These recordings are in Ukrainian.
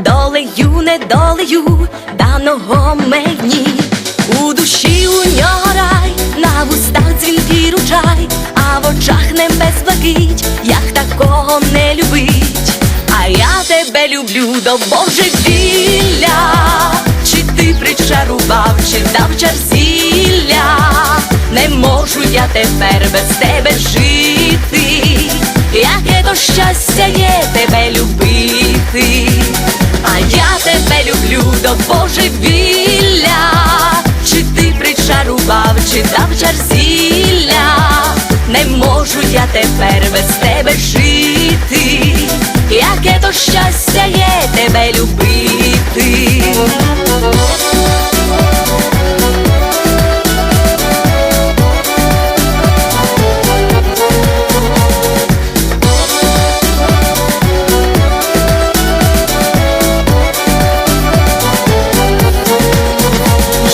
долею, недолею даного мені. У душі у нього рай, на вустах дзвінкий ручай, а в очах небес блакить, як такого не любить. А я тебе люблю до божевілля, чи ти причарував, чи дав чар зілля, не можу я тепер без тебе жити, яке то щастя є можу я тепер без тебе жити, яке то щастя є тебе любити.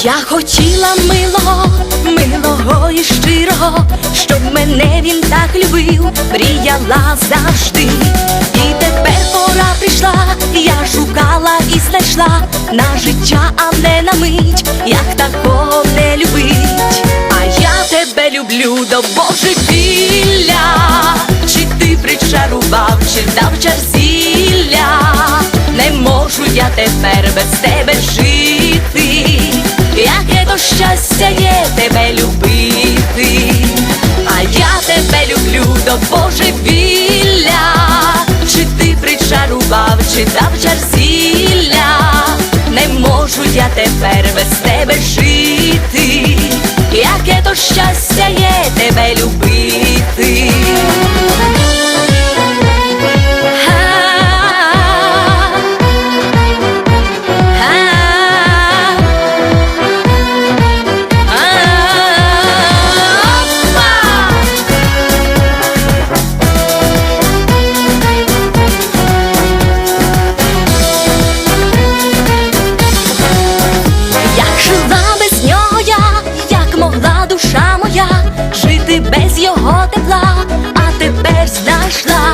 Я хотіла милого, милого і щирого, щоб мене він так любив, мріяла завжди. І тепер пора прийшла, я шукала і знайшла на життя, а не на мить, як такого не любить. А я тебе люблю до божевілля, чи ти причарував, чи дав чар зілля, не можу я тепер без тебе жити, чи дав зілля, не можу я тепер без тебе жити, тепер